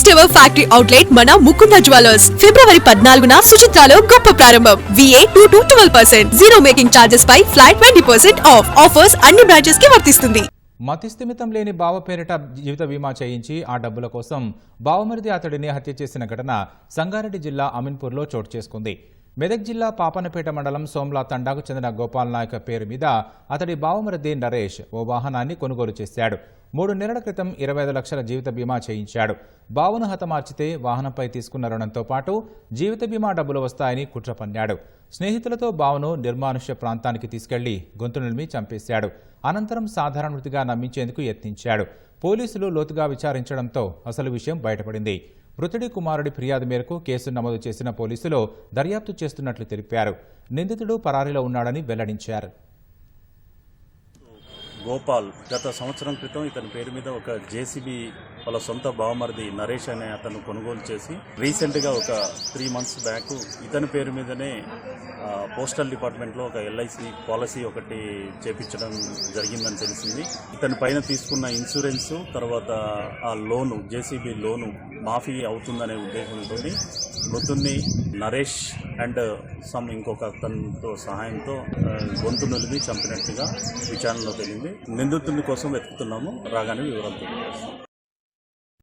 First ever factory outlet మన Mukunda jewellers ఫిబ్రవరి పద్నాలుగున సుచిత్రాలో గొప్ప ప్రారంభం. VA two to twelve percent zero making charges pi flat twenty percent off offers అన్ని బ్రాంచెస్కి వర్తిస్తుంది. మతిస్థిమితం లేని బావ పేరిట జీవిత బీమా చేయించి ఆ డబ్బుల కోసం బావమరిది అతడిని హత్య చేసిన ఘటన సంగారెడ్డి జిల్లా అమీన్పూర్లో చోటు చేసుకుంది. మెదక్ జిల్లా పాపనపేట మండలం సోమ్లా తండాకు చెందిన గోపాల్ నాయక్ పేరు మీద అతడి బావమరిది నరేష్ ఓ వాహనాన్ని కొనుగోలు చేశాడు. మూడు నెలల క్రితం ఇరవై ఐదు లక్షల జీవిత బీమా చేయించాడు. బావును హతమార్చితే వాహనంపై తీసుకున్న రుణంతో పాటు జీవిత బీమా డబ్బులు వస్తాయని కుట్ర పన్నాడు. స్నేహితులతో బావును నిర్మానుష్య ప్రాంతానికి తీసుకెళ్ళి గొంతు నిలిమి చంపేశాడు. అనంతరం సాధారణ మృతిగా నమ్మించేందుకు యత్నించాడు. పోలీసులు లోతుగా విచారించడంతో అసలు విషయం బయటపడింది. మృతుడి కుమారుడి ఫిర్యాదు మేరకు కేసు నమోదు చేసిన పోలీసులు దర్యాప్తు చేస్తున్నట్లు తెలిపారు. నిందితుడు పరారీలో ఉన్నాడని వెల్లడించారు. గోపాల్ గత సంవత్సరం క్రితం ఇతని పేరు మీద ఒక జేసీబీ వాళ్ళ సొంత బావమరిది నరేష్ అనే అతను కొనుగోలు చేసి రీసెంట్గా ఒక త్రీ మంత్స్ బ్యాక్ ఇతని పేరు మీదనే పోస్టల్ డిపార్ట్మెంట్లో ఒక ఎల్ఐసి పాలసీ ఒకటి చేపించడం జరిగిందని తెలిసింది. ఇతని పైన తీసుకున్న ఇన్సూరెన్స్ తర్వాత ఆ లోను జేసీబీ లోను మాఫీ అవుతుందనే ఉద్దేశంతో మృతుణ్ణి నరేష్ అండ్ సమ్ ఇంకొక అతనితో సహాయంతో గొంతు నిలిపి చంపినట్టుగా విచారణలో తేలింది. నిందితుని కోసం వెతుకుతున్నాము. రాగానే వివరాలు